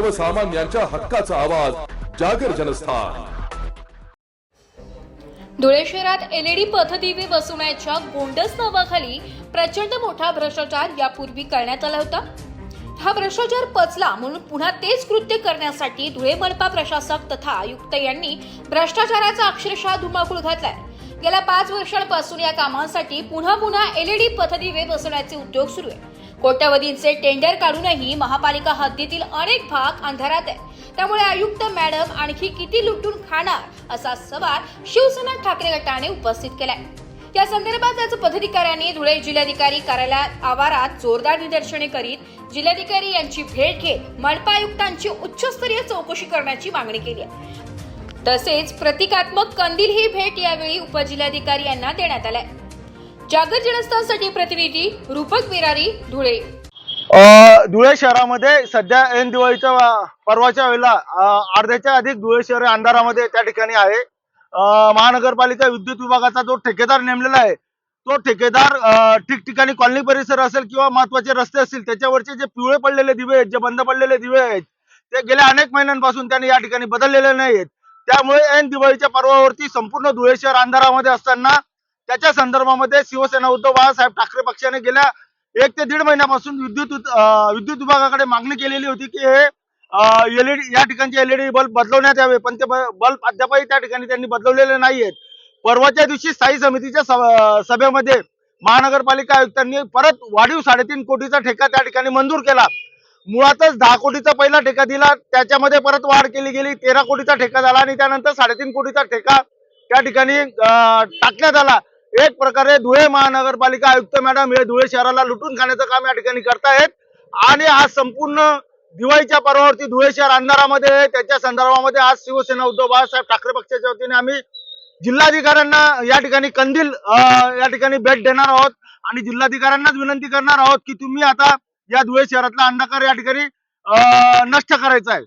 सर्वसामान्यांच्या हक्काचा आवाज जागर जनस्थान. धुळे शहरात एलईडी पथदिवे बसवण्याच्या गोंडस नावाखाली प्रचंड मोठा भ्रष्टाचार यापूर्वी करण्यात आला होता. हा भ्रष्टाचार पचला म्हणून पुन्हा तेच कृत्य करण्यासाठी धुळे मनपा प्रशासक तथा आयुक्त यांनी भ्रष्टाचाराचा अक्षरशः धुमाकूळ घातलाय. गेल्या पाच वर्षांपासून या कामांसाठी पुन्हा पुन्हा एलईडी पथदिवे बसवण्याचे उद्योग सुरू आहे. कोट्यवधींचे टेंडर काढूनही महापालिका हद्दीतील अनेक भाग अंधारात आहे त्यामुळे आयुक्त मॅडम आणखी किती लुटून खाणार असा सवाल शिवसेना ठाकरे गटाने उपस्थित केलाय. या संदर्भात आज पदाधिकाऱ्यांनी धुळे जिल्हाधिकारी कार्यालयात आवारात जोरदार निदर्शने करीत जिल्हाधिकारी यांची भेट घेत मनपा आयुक्तांची उच्चस्तरीय चौकशी करण्याची मागणी केली आहे. तसेच प्रतिकात्मक कंदील ही भेट यावेळी उपजिल्हाधिकारी यांना देण्यात आलाय. जागर जनस्थानसाठी प्रतिनिधी रूपक बिरारी धुळे. धुळे शहरामध्ये सध्या ऐन दिवाळीच्या पर्वाच्या वेळेला अर्ध्याच्या अधिक धुळे शहर अंधारामध्ये त्या ठिकाणी आहे. महानगरपालिका विद्युत विभागाचा जो ठेकेदार नेमलेला आहे तो ठेकेदार ठिकठिकाणी कॉलनी परिसर असेल किंवा महत्त्वाचे रस्ते असतील त्याच्यावरचे जे पिवळे पडलेले दिवे आहेत जे बंद पडलेले दिवे आहेत ते गेल्या अनेक महिन्यांपासून त्यांनी या ठिकाणी बदललेले नाही आहेत त्यामुळे ऐन दिवाळीच्या पर्वावरती संपूर्ण धुळे शहर अंधारामध्ये असताना त्याच्या संदर्भामध्ये शिवसेना उद्धव बाळासाहेब ठाकरे पक्षाने गेल्या एक ते दीड महिन्यापासून विद्युत विद्युत विभागाकडे मागणी केलेली होती की हे एलईडी या ठिकाणचे एलईडी बल्ब बदलवण्यात यावे पण ते बल्ब अद्यापही त्या ठिकाणी त्यांनी बदलवलेले नाहीयेत. परवाच्या दिवशी स्थायी समितीच्या सभेमध्ये महानगरपालिका आयुक्तांनी परत वाढीव साडेतीन कोटीचा ठेका त्या ठिकाणी मंजूर केला. मुळातच दहा कोटीचा पहिला ठेका दिला त्याच्यामध्ये परत वाढ केली गेली तेरा कोटीचा ठेका झाला आणि त्यानंतर साडेतीन कोटीचा ठेका त्या ठिकाणी टाकण्यात आला. एक प्रकारे धुळे महानगरपालिका आयुक्त मॅडम हे धुळे शहराला लुटून खाण्याचं काम या ठिकाणी करतायत. आणि आज संपूर्ण दिवाळीच्या पर्वावरती धुळे शहर अंधारामध्ये त्याच्या संदर्भामध्ये आज शिवसेना उद्धव बाळासाहेब ठाकरे पक्षाच्या वतीने आम्ही जिल्हाधिकाऱ्यांना या ठिकाणी कंदील या ठिकाणी भेट देणार आहोत. आणि जिल्हाधिकाऱ्यांनाच विनंती करणार आहोत की तुम्ही आता या धुळे शहरातला अंधकार या ठिकाणी नष्ट करायचा आहे.